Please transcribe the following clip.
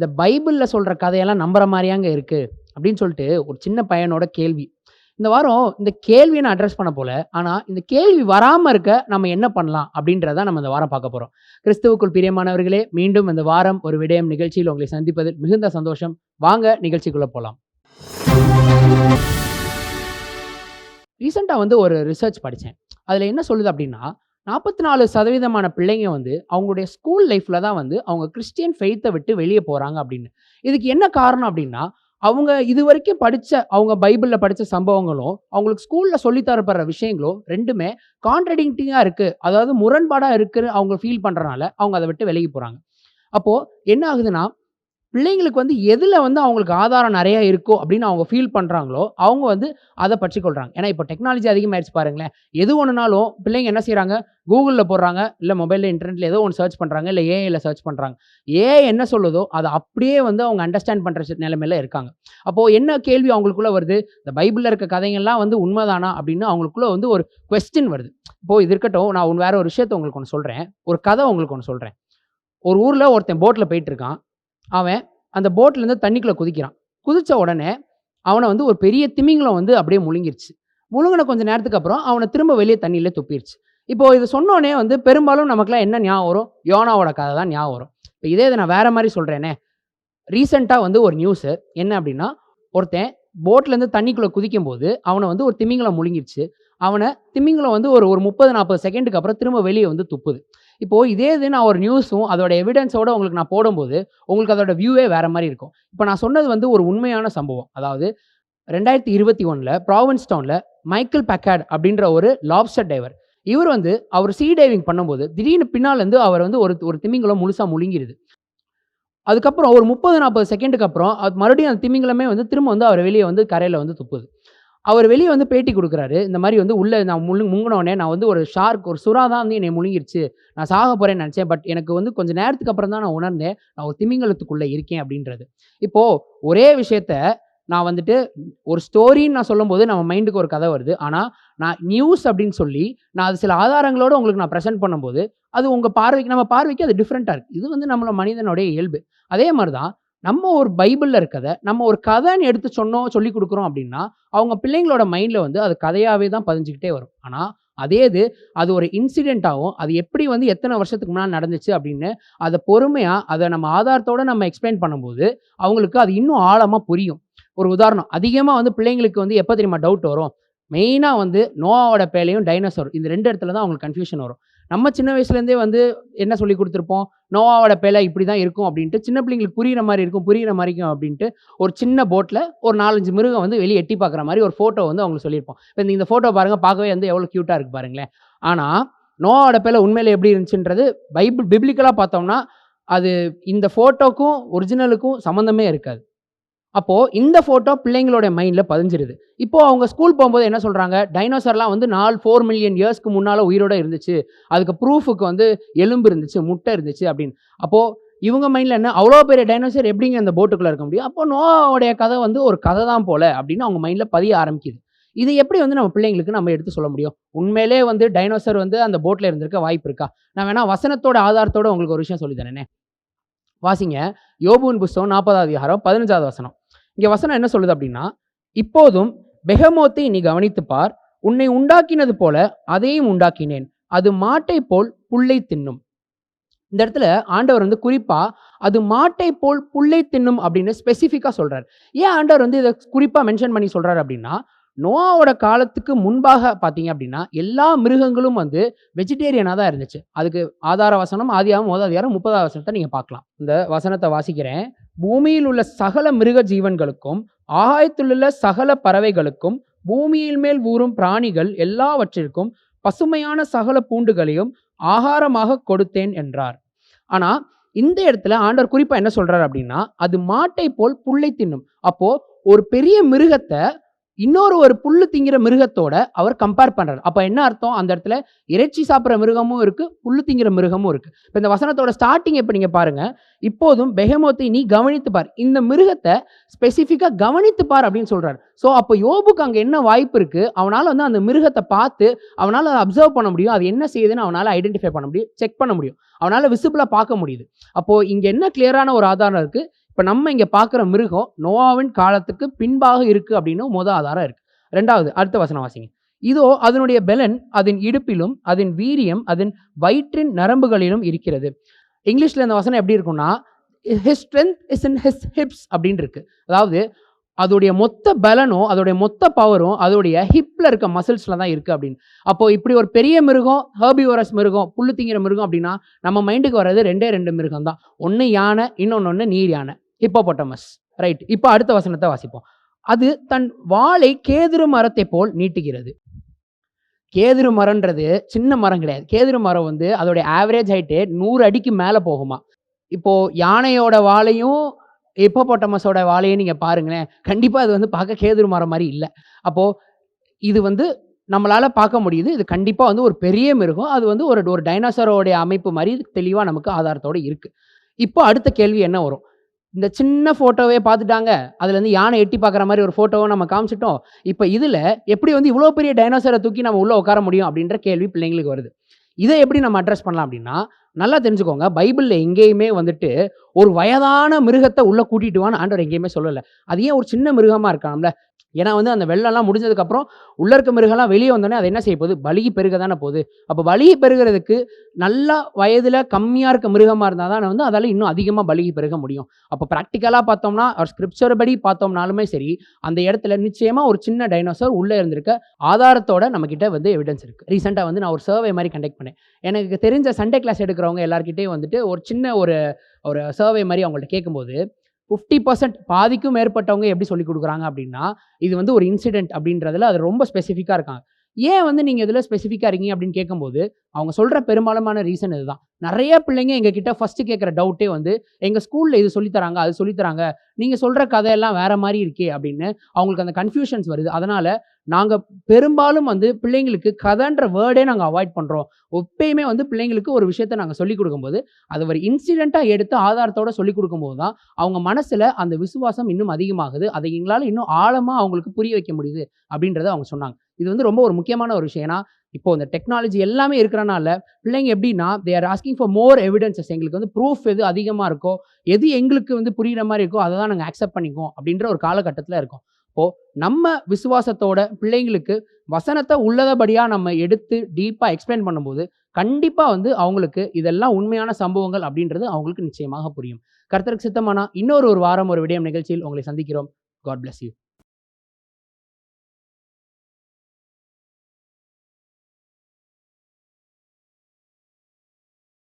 இந்த பைபிளில் சொல்கிற கதையெல்லாம் நம்புற மாதிரியாங்க இருக்குது அப்படின்னு சொல்லிட்டு ஒரு சின்ன பையனோட கேள்வி. இந்த வாரம் இந்த கேள்வியை நான் அட்ரஸ் பண்ண போல ஆனால் இந்த கேள்வி வராமல் இருக்க நம்ம என்ன பண்ணலாம் அப்படின்றத நம்ம இந்த வாரம் பார்க்க போகிறோம் கிறிஸ்துவுக்குள் பிரியமானவர்களே மீண்டும் இந்த வாரம் ஒரு விடயம் நிகழ்ச்சியில் உங்களை சந்திப்பதில் மிகுந்த சந்தோஷம். வாங்க நிகழ்ச்சிக்குள்ளே போகலாம் ரீசெண்டாக வந்து ஒரு ரிசர்ச் படித்தேன் அதில் என்ன சொல்லுது அப்படின்னா நாற்பத்தி நாலு சதவீதமான பிள்ளைங்க வந்து அவங்களுடைய ஸ்கூல் லைஃப்பில் தான் வந்து அவங்க கிறிஸ்டியன் ஃபெய்த்தை விட்டு வெளியே போகிறாங்க அப்படின்னு. இதுக்கு என்ன காரணம் அப்படின்னா அவங்க இது வரைக்கும் படித்த அவங்க பைபிளில் படித்த சம்பவங்களும் அவங்களுக்கு ஸ்கூலில் சொல்லித்தரப்படுற விஷயங்களும் ரெண்டுமே கான்ட்ரடிக்டிங்காக இருக்குது அதாவது முரண்பாடாக இருக்குன்னு அவங்க ஃபீல் பண்ணுறனால அவங்க அதை விட்டு விலகி போகிறாங்க அப்போது என்ன ஆகுதுன்னா பிள்ளைங்களுக்கு வந்து எதில் வந்து அவங்களுக்கு ஆதாரம் நிறையா இருக்கோ அப்படின்னு அவங்க ஃபீல் பண்ணுறாங்களோ அவங்க வந்து அதை பற்றிக்கொள்கிறாங்க ஏன்னா இப்போ டெக்னாலஜி அதிகமாகிடுச்சு பாருங்களேன். எது ஒன்றுனாலும் பிள்ளைங்க என்ன செய்கிறாங்க கூகுளில் போடுறாங்க இல்லை மொபைலில் இன்டர்நெட்டில் ஏதோ ஒன்று சர்ச் பண்ணுறாங்க இல்லை ஏஐயில் சர்ச் பண்ணுறாங்க ஏ என்ன சொல்லுதோ அதை அப்படியே வந்து அவங்க அண்டர்ஸ்டாண்ட் பண்ணுற நிலைமையில இருக்காங்க. அப்போது என்ன கேள்வி அவங்களுக்குள்ள வருது? இந்த பைபிளில் இருக்க கதைகள்லாம் வந்து உண்மைதானா அப்படின்னு அவங்களுக்குள்ள வந்து ஒரு கொஸ்டின் வருது. இப்போது இது இருக்கட்டும் நான் ஒன்று வேறு ஒரு விஷயத்தை உங்களுக்கு ஒன்று சொல்கிறேன் ஒரு கதை உங்களுக்கு ஒன்று சொல்கிறேன் ஒரு ஊரில் ஒருத்தன் போட்டில் போயிட்டு இருக்கான். அவன் அந்த போட்லேருந்து தண்ணிக்குள்ளே குதிக்கிறான். குதித்த உடனே அவனை வந்து ஒரு பெரிய திமிங்கலம் வந்து அப்படியே முழுங்கிருச்சு. முழுங்கின கொஞ்சம் நேரத்துக்கு அப்புறம் அவனை திரும்ப வெளியே தண்ணியில் துப்பிடுச்சு இப்போ இது சொன்னோடனே வந்து பெரும்பாலும் நமக்குலாம் என்ன ஞாபகம் வரும்? யோனாவோட கதை தான் ஞாபகம் வரும். இப்போ இதே இதை நான் வேற மாதிரி சொல்கிறேனே ரீசெண்டாக வந்து ஒரு நியூஸு என்ன அப்படின்னா ஒருத்தன் போட்லேருந்து தண்ணிக்குள்ளே குதிக்கும் போது அவனை வந்து ஒரு திமிங்கலம் முழுங்கிருச்சு. அவனை திமிங்கலம் வந்து ஒரு ஒரு முப்பது நாற்பது செகண்டுக்கு அப்புறம் திரும்ப வெளியே வந்து துப்புது. இப்போது இதே இது நான் ஒரு நியூஸும் அதோட எவிடன்ஸோட உங்களுக்கு நான் போடும்போது உங்களுக்கு அதோட வியூவே வேறு மாதிரி இருக்கும். இப்போ நான் சொன்னது வந்து ஒரு உண்மையான சம்பவம். அதாவது ரெண்டாயிரத்தி இருபத்தி ஒன்றில் ப்ராவின்ஸ் டவுனில் மைக்கேல் பக்காட் அப்படின்ற ஒரு லாப்ஸ்டர் டைவர் இவர் வந்து அவர் சீ டைவிங் பண்ணும்போது திடீர்னு பின்னால் இருந்து அவர் வந்து ஒரு ஒரு திமிங்கலம் முழுசாக முழுங்கிடுது அதுக்கப்புறம் ஒரு முப்பது நாற்பது செகண்டுக்கு அப்புறம் அது மறுபடியும் அந்த திமிங்கலமே வந்து திரும்ப வந்து அவர் வெளியே வந்து கரையில் வந்து துப்புது. அவர் வெளியே வந்து பேட்டி கொடுக்குறாரு. இந்த மாதிரி வந்து உள்ளே நான் முழு முங்கினோடனே நான் வந்து ஒரு ஷார்க் ஒரு சுறா தான் வந்து என்னை முழுங்கிருச்சு. நான் சாக போகிறேன்னு நினச்சேன். பட் எனக்கு வந்து கொஞ்சம் நேரத்துக்கு அப்புறம் தான் நான் உணர்ந்தேன். நான் ஒரு திமிங்கலத்துக்குள்ளே இருக்கேன் அப்படின்றது. இப்போது ஒரே விஷயத்த நான் வந்துட்டு ஒரு ஸ்டோரின்னு நான் சொல்லும்போது நம்ம மைண்டுக்கு ஒரு கதை வருது. ஆனால் நான் நியூஸ் அப்படின்னு சொல்லி நான் அது சில ஆதாரங்களோடு உங்களுக்கு நான் ப்ரெசென்ட் பண்ணும்போது அது உங்கள் பார்வைக்கு நம்ம பார்வைக்கு அது டிஃப்ரெண்ட்டாக இருக்குது இது வந்து நம்மளோட மனிதனுடைய இயல்பு. அதே மாதிரி தான் நம்ம ஒரு பைபிளில் இருக்கதை நம்ம ஒரு கதைன்னு எடுத்து சொன்னோம் சொல்லி கொடுக்குறோம் அப்படின்னா அவங்க பிள்ளைங்களோட மைண்டில் வந்து அது கதையாகவே தான் பதிஞ்சுக்கிட்டே வரும். ஆனால் அதே இது அது ஒரு இன்சிடெண்ட்டாகவும் அது எப்படி வந்து எத்தனை வருஷத்துக்கு முன்னாடி நடந்துச்சு அப்படின்னு அதை பொறுமையாக அதை நம்ம ஆதாரத்தோடு நம்ம எக்ஸ்பிளைன் பண்ணும்போது அவங்களுக்கு அது இன்னும் ஆழமாக புரியும். ஒரு உதாரணம் அதிகமாக வந்து பிள்ளைங்களுக்கு வந்து எப்போ தெரியுமா டவுட் வரும்? மெயினாக வந்து நோவாவோட பேலையும் டைனோசர் இந்த ரெண்டு இடத்துல தான் அவங்களுக்கு கன்ஃபியூஷன் வரும். நம்ம சின்ன வயசுலேருந்தே வந்து என்ன சொல்லி கொடுத்துருப்போம்? நோவாவோட பேலை இப்படி தான் இருக்கும் அப்படின்ட்டு சின்ன பிள்ளைங்களுக்கு புரிகிற மாதிரி இருக்கும் புரிகிற மாதிரி இருக்கும் அப்படின்ட்டு ஒரு சின்ன போட்டில் ஒரு நாலஞ்சு மிருகம் வந்து வெளியே எட்டி பார்க்குற மாதிரி ஒரு ஃபோட்டோ வந்து அவங்களுக்கு சொல்லியிருப்போம். இப்போ இந்த ஃபோட்டோ பாருங்கள் பார்க்கவே வந்து எவ்வளோ க்யூட்டாக இருக்குது பாருங்களேன். ஆனால் நோவாவோட பேலை உண்மையில் எப்படி இருந்துச்சுன்றது பைபிள் பிப்ளிக்கலாக பார்த்தோம்னா அது இந்த ஃபோட்டோக்கும் ஒரிஜினலுக்கும் சம்மந்தமே இருக்காது. அப்போது இந்த ஃபோட்டோ பிள்ளைங்களோட மைண்டில் பதிஞ்சிருது. இப்போது அவங்க ஸ்கூல் போகும்போது என்ன சொல்கிறாங்க டைனோசர்லாம் வந்து நாலு ஃபோர் மில்லியன் இயர்ஸ்க்கு முன்னால் உயிரோட இருந்துச்சு. அதுக்கு ப்ரூஃபுக்கு வந்து எலும்பு இருந்துச்சு முட்டை இருந்துச்சு அப்படின்னு. அப்போது இவங்க மைண்டில் என்ன? அவ்வளோ பெரிய டைனோசர் எப்படிங்க அந்த போட்டுக்குள்ளே இருக்க முடியும்? அப்போ நோவோடைய கதை வந்து ஒரு கதை தான் போல அப்படின்னு அவங்க மைண்டில் பதிய ஆரம்பிக்குது. இது எப்படி வந்து நம்ம பிள்ளைங்களுக்கு நம்ம எடுத்து சொல்ல முடியும்? உண்மையிலே வந்து டைனோசர் வந்து அந்த போட்டில் இருந்திருக்க வாய்ப்பு இருக்கா? நான் வேணா வசனத்தோட ஆதாரத்தோட உங்களுக்கு ஒரு விஷயம் சொல்லி தரேனே வாசிங்க யோபுவின் புஸ்தகம் நாற்பதாவது அதிகாரம் பதினஞ்சாவது வசனம். இங்கே வசனம் என்ன சொல்லுது அப்படின்னா இப்போதும் பெகமோத்தை நீ கவனித்து பார் உன்னை உண்டாக்கினது போல அதையும் உண்டாக்கினேன். அது மாட்டை போல் புல்லை தின்னும். இந்த இடத்துல ஆண்டவர் வந்து குறிப்பா அது மாட்டை போல் புல்லை தின்னும் அப்படின்னு ஸ்பெசிஃபிக்காக சொல்றார். ஏன் ஆண்டவர் வந்து இதை குறிப்பாக மென்ஷன் பண்ணி சொல்றாரு அப்படின்னா நோவாவோட காலத்துக்கு முன்பாக பார்த்தீங்க அப்படின்னா எல்லா மிருகங்களும் வந்து வெஜிடேரியனாக தான் இருந்துச்சு. அதுக்கு ஆதார வசனம் ஆதியாகவும் முதல் அதிகாரம் முப்பதாவது வசனத்தை நீங்கள் பார்க்கலாம். இந்த வசனத்தை வாசிக்கிறேன். பூமியில் உள்ள சகல மிருக ஜீவன்களுக்கும் ஆகாயத்திலுள்ள சகல பறவைகளுக்கும் பூமியில் மேல் ஊறும் பிராணிகள் எல்லாவற்றிற்கும் பசுமையான சகல பூண்டுகளையும் ஆகாரமாக கொடுத்தேன் என்றார். ஆனா இந்த இடத்துல ஆண்டவர் குறிப்பா என்ன சொல்றாரு அப்படின்னா அது மாட்டை போல் புல்லை தின்னும். அப்போ ஒரு பெரிய மிருகத்தை இன்னொரு ஒரு புல்லு திங்கிற மிருகத்தோட அவர் கம்பேர் பண்றாரு. அப்ப என்ன அர்த்தம்? அந்த இடத்துல இறைச்சி சாப்பிட்ற மிருகமும் இருக்கு புல்லு திங்கிற மிருகமும் இருக்கு. இப்போ இந்த வசனத்தோட ஸ்டார்டிங் இப்போ நீங்க பாருங்க. இப்போதும் பெஹமோத்தை நீ கவனித்து பார். இந்த மிருகத்தை ஸ்பெசிஃபிக்காக கவனித்து பார் அப்படின்னு சொல்றாரு. ஸோ அப்போ யோபுக்கு அங்கே என்ன வாய்ப்பு இருக்கு? அவனால் வந்து அந்த மிருகத்தை பார்த்து அவனால் அதை அப்சர்வ் பண்ண முடியும். அது என்ன செய்யுதுன்னு அவனால் ஐடென்டிஃபை பண்ண முடியும் செக் பண்ண முடியும். அவனால் விசிபிளாக பார்க்க முடியுது. அப்போ இங்கே என்ன கிளியரான ஒரு ஆதாரம் இருக்கு? இப்போ நம்ம இங்கே பார்க்குற மிருகம் நோவாவின் காலத்துக்கு பின்பாக இருக்குது அப்படின்னு மொத ஆதாரம் இருக்குது ரெண்டாவது அடுத்த வசனம் வாசிங்க. இதோ அதனுடைய பெலன் அதன் இடுப்பிலும், அதன் வீரியம் அதன் வயிற்றின் நரம்புகளிலும் இருக்கிறது. இங்கிலீஷில் இந்த வசனம் எப்படி இருக்கும்னா, his strength is in his hips அப்படின்னு இருக்கு. அதாவது அதோடைய மொத்த பலனும், அதோடைய மொத்த பவரும் அதோடைய ஹிப்பில் இருக்க மசில்ஸில் தான் இருக்குது அப்படின்னு. அப்போது இப்படி ஒரு பெரிய மிருகம், ஹெர்பிவோரஸ் மிருகம், புல்லு திங்கிற மிருகம் அப்படின்னா, நம்ம மைண்டுக்கு வர்றது 2டே 2 மிருகம் தான். ஒன்று யானை, இன்னொன்று ஒன்று நீர் யானை. ஹிப்போபோட்டமஸ். ரைட். இப்போ அடுத்த வசனத்தை வாசிப்போம். அது தன் வாளை கேதுரு மரத்தைப் போல் நீட்டுகிறது. கேதுரு மரம்ன்றது சின்ன மரம் கிடையாது. கேதுரு மரம் வந்து அதோட ஆவரேஜ் ஹைட்டு நூறு அடிக்கு மேலே போகுமா இப்போது யானையோட வாழையும் ஹிப்போபோட்டமஸோட வாழையும் நீங்கள் பாருங்களேன். கண்டிப்பாக அது வந்து பார்க்க கேதுரு மரம் மாதிரி இல்லை அப்போது இது வந்து நம்மளால் பார்க்க முடியுது. இது கண்டிப்பாக வந்து ஒரு பெரிய மிருகம். அது வந்து ஒரு ஒரு டைனோசரோடைய அமைப்பு மாதிரி தெளிவாக நமக்கு ஆதாரத்தோட இருக்குது இப்போ அடுத்த கேள்வி என்ன வரும்? இந்த சின்ன ஃபோட்டோவே பார்த்துட்டாங்க. அதுலேருந்து யானை எட்டி பார்க்குற மாதிரி ஒரு ஃபோட்டோவை நம்ம காமிச்சிட்டோம் இப்போ இதில் எப்படி வந்து இவ்வளோ பெரிய டைனோசரை தூக்கி நம்ம உள்ளே உட்கார முடியும்? அப்படின்ற கேள்வி பிள்ளைங்களுக்கு வருது. இதை எப்படி நம்ம அட்ரஸ் பண்ணலாம் அப்படின்னா, நல்லா தெரிஞ்சுக்கோங்க. பைபிளில் எங்கேயுமே வந்துட்டு ஒரு வயதான மிருகத்தை உள்ளே கூட்டிட்டு வான்னு ஆண்டவர் எங்கேயுமே சொல்லலை அது ஏன் ஒரு சின்ன மிருகமாக இருக்கலாம்ல. ஏன்னா வந்து அந்த வெள்ளம்லாம் முடிஞ்சதுக்கப்புறம் உள்ள இருக்க மிருகம்லாம் வெளியே வந்தோடனே அது என்ன செய்ய போகுது? பலுகி பெருக தானே போகுது. அப்போ வலி பெருகிறதுக்கு நல்லா வயதில் கம்மியாக இருக்க மிருகமாக இருந்தால் தான் வந்து அதால் இன்னும் அதிகமாக பலுகி பெருக முடியும். அப்போ ப்ராக்டிக்கலாக பார்த்தோம்னா, ஒரு ஸ்கிரிப்சர் படி பார்த்தோம்னாலுமே சரி, அந்த இடத்துல நிச்சயமாக ஒரு சின்ன டைனோசர் உள்ளே இருந்திருக்க ஆதாரத்தோட நம்மக்கிட்ட வந்து எவிடன்ஸ் இருக்குது ரீசெண்டாக வந்து நான் ஒரு சர்வே மாதிரி கண்டக்ட் பண்ணேன். எனக்கு தெரிஞ்ச சண்டே கிளாஸ் எடுக்கிறவங்க எல்லார்கிட்டயும் வந்துட்டு ஒரு சின்ன ஒரு ஒரு சர்வே மாதிரி அவங்கள்ட்ட கேட்கும்போது, 50% பாதிக்கும் மேற்பட்டவங்க எப்படி சொல்லிக் கொடுக்குறாங்க அப்படின்னா, இது வந்து ஒரு இன்சிடென்ட் அப்படின்றதுல அது ரொம்ப ஸ்பெசிஃபிக்காக இருக்காங்க. ஏன் வந்து நீங்கள் இதில் ஸ்பெசிஃபிக்காக இருக்கீங்க அப்படின்னு கேட்கும்போது, அவங்க சொல்கிற பெரும்பாலமான ரீசன் இதுதான். நிறைய பிள்ளைங்க எங்ககிட்ட ஃபஸ்ட்டு கேட்குற டவுட்டே வந்து, எங்கள் ஸ்கூலில் இது சொல்லித்தராங்க அது சொல்லித்தராங்க தராங்க. சொல்கிற கதையெல்லாம் வேறு மாதிரி இருக்கே அப்படின்னு அவங்களுக்கு அந்த கன்ஃப்யூஷன்ஸ் வருது. அதனால் நாங்கள் பெரும்பாலும் வந்து பிள்ளைங்களுக்கு கதைன்ற வேர்டே நாங்கள் அவாய்ட் பண்ணுறோம் எப்பயுமே வந்து பிள்ளைங்களுக்கு ஒரு விஷயத்த நாங்கள் சொல்லிக் கொடுக்கும்போது அது ஒரு இன்சிடெண்ட்டாக எடுத்து ஆதாரத்தோட சொல்லிக் கொடுக்கும்போது தான், அவங்க மனசில் அந்த விசுவாசம் இன்னும் அதிகமாகுது. அதை எங்களால் இன்னும் ஆழமாக அவங்களுக்கு புரிய வைக்க முடியுது அப்படின்றத அவங்க சொன்னாங்க. இது வந்து ரொம்ப ஒரு முக்கியமான ஒரு விஷயம். ஏன்னா, இப்போ இந்த டெக்னாலஜி எல்லாமே இருக்கிறனால, பிள்ளைங்க எப்படின்னா, they are asking for more evidences எங்களுக்கு வந்து ப்ரூஃப் எது அதிகமாக இருக்கோ, எது எங்களுக்கு வந்து புரியுற மாதிரி இருக்கோ, அதை தான் நாங்கள் அக்செப்ட் பண்ணிக்கோம் அப்படின்ற ஒரு காலகட்டத்தில் இருக்கோம். இப்போ நம்ம விசுவாசத்தோட பிள்ளைங்களுக்கு வசனத்தை உள்ளதபடியா நம்ம எடுத்து டீப்பா எக்ஸ்பிளைன் பண்ணும்போது, கண்டிப்பா வந்து அவங்களுக்கு இதெல்லாம் உண்மையான சம்பவங்கள் அப்படின்றது அவங்களுக்கு நிச்சயமாக புரியும். கர்த்தருக்கு சித்தமானா இன்னொரு ஒரு வாரம் ஒரு விடயம் நிகழ்ச்சியில் உங்களை சந்திக்கிறோம். God bless you.